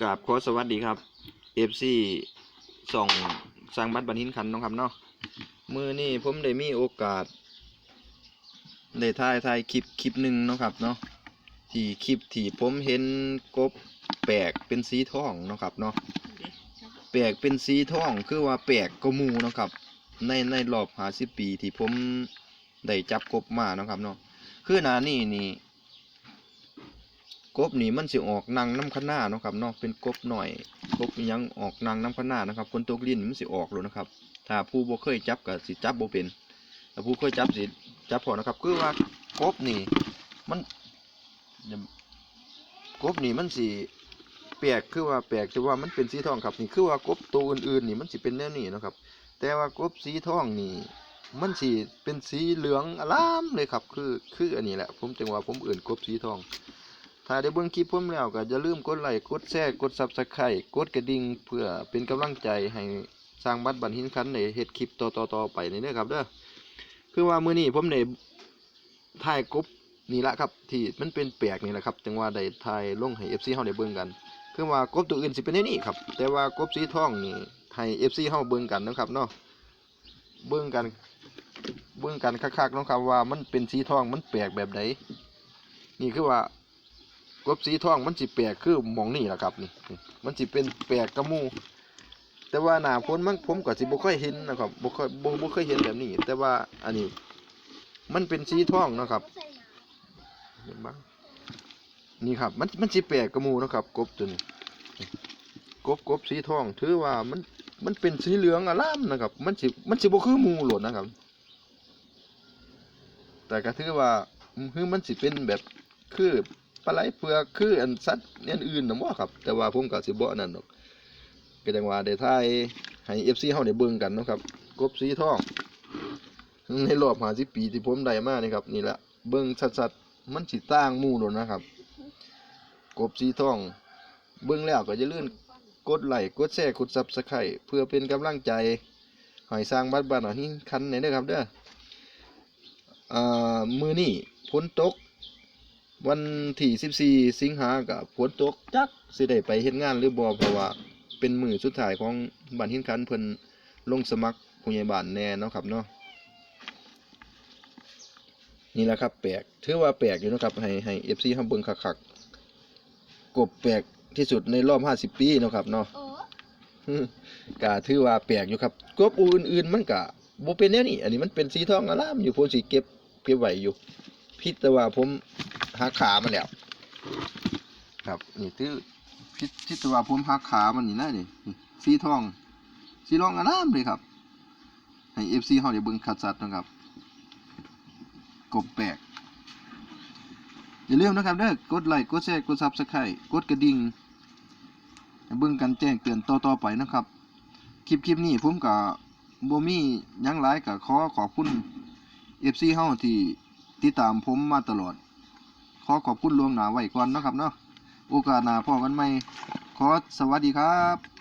กราบขอสวัสดีครับ FC ส่งสร้างบัตรบันทินขันเนาะครับเนาะมือนี่ผมได้มีโอกาสได้ถ่ายถ่ายคลิปคลิปหนึ่งเนาะครับเนาะที่คลิปที่ผมเห็นกบแปลกเป็นสีทองเนาะครับเนาะแปลกเป็นสีทองคือว่าแปลกกมูเนาะครับ ในในรอบหาสิปีที่ผมได้จับกบมาเนาะครับเนาะคือนานี่นี่ กบนี่มันสิออกนางน้ำข้างหน้าเนาะครับเนาะเป็นกบหน่อยกบยังออกนางน้ำข้างหน้านะครับคนตกลิ้นมันสิออกเลยนะครับ ถ้าผู้บ่เคยจับก็สิจับบ่เป็นถ้าผู้เคยจับสิจับพอนะครับ คือว่ากบนี่มันกบนี่มันสิแปลกคือว่าแปลกแต่ว่ามันเป็นสีทองครับนี่คือว่ากบตัวอื่นๆนี่มันสิเป็นแนวนี้นะครับ แต่ว่ากบสีทองนี่มันสิเป็นสีเหลืองอลามเลยครับ คือคืออันนี้แหละ ผมจึงว่าผมอื่นกบสีทอง ถ้าได้เบิ่งคลิปผมแล้วก็อย่าลืมกดไลค์กดแชร์กด Subscribe กดกระดิ่งเพื่อเป็นกำลังใจให้สร้างบัตรบันหินคันในเฮ็ดคลิปต่อๆๆไปนี่เด้อครับเด้อคือว่ามื้อนี้ผมได้ถ่ายกบนี่ละครับ ที่มันเป็นแปลกนี่แหละครับจังว่าได้ถ่ายลงให้ FC เฮาได้เบิ่งกัน คือว่ากบตัวอื่นสิเป็นแนวนี้ครับ แต่ว่ากบสีทองนี่ให้ FC เฮาเบิ่งกันนะครับเนาะเบิ่งกันเบิ่งกันคักๆเนาะครับว่ามันเป็นสีทองมันแปลกแบบใดนี่คือว่า กบสีทองมันสิแปลกคือหมองนี่แหละครับนี่ มันสิเป็นแปลกกระมู แต่ว่าหน้าฝนมันผมก็สิบ่ค่อยเห็นนะครับบ่ค่อยบ่บ่เคยเห็นแบบนี้ แต่ว่าอันนี้ มันเป็นสีทองนะครับเห็นบ้างนี่ครับ มันมันสิแปลกกระมูนะครับ กบตัวนี้กบกบสีทอง ถือว่ามันมันเป็นสีเหลืองอลามนะครับ มันสิมันสิบ่คือมูหลดนะครับ แต่ก็ถือว่าคือมันสิเป็นแบบคือ ปลาไหลเปลือกคืออันสัตว์อันอื่นนะบ่ครับ แต่ว่าผมก็สิบ่อันนั้นดอกก็จังว่าได้ถ่ายให้ FC เฮาได้เบิ่งกันนะครับ กบสีทองในรอบ50ปีที่ผมได้มานี่ครับ นี่แหละเบิ่งชัดๆมันสิต่างหมู่โดนนะครับ กบสีทอง เบิ่งแล้วก็อย่าลืมกดไลค์กดแชร์กด Subscribe เพื่อเป็นกำลังใจให้สร้างบ้านบ้านหหินคันนี่เด้อครับเด้ออ่ามือนี้นตก วันที่14สิงหากับฝนตกจักสิได้ไปเฮ็ดงานหรือบ่เพราะว่าเป็นมื้อสุดท้ายของบ้านหินคันเพิ่นลงสมัครผู้ใหญ่บ้านแน่เนาะครับเนาะนี่แหละครับแปลกถือว่าแปลกอยู่เนาะครับให้ให้ FC เฮาเบิ่งคักๆกบแปลกที่สุดในรอบ 50 ปีเนาะครับเนาะโอ้ก็ถือว่าแปลกอยู่ครับกบอื่นๆมันก็บ่เป็นแนวนี้อันนี้มันเป็นสีทองอลามอยู่ผมสิเก็บเก็บไว้อยู่พิดแต่ว่าผม หักขามันแล้วครับนี่ถือพิดพิต่ว่าผมหักขามันนี่นะนี่นี่สีทองสีทองอลามเลยครับให้ FC เฮาได้เบิ่งคัดสัตว์นะครับ กบแปลกอย่าลืมนะครับเด้อกดไลค์กดแชร์กด Subscribe กดกระดิ่งให้เบิ่งกันแจ้งเตือนต่อๆไปนะครับ คลิปคลิปนี้ผมกับบ่มีหยังหลายก็ขอขอบคุณ FC เฮาที่ติดตามผมมาตลอด ขอขอบคุณลวงหนาไว้ก่อนนะครับเนาะโอกาสหน้าพอกันใหม่ขอสวัสดีครับ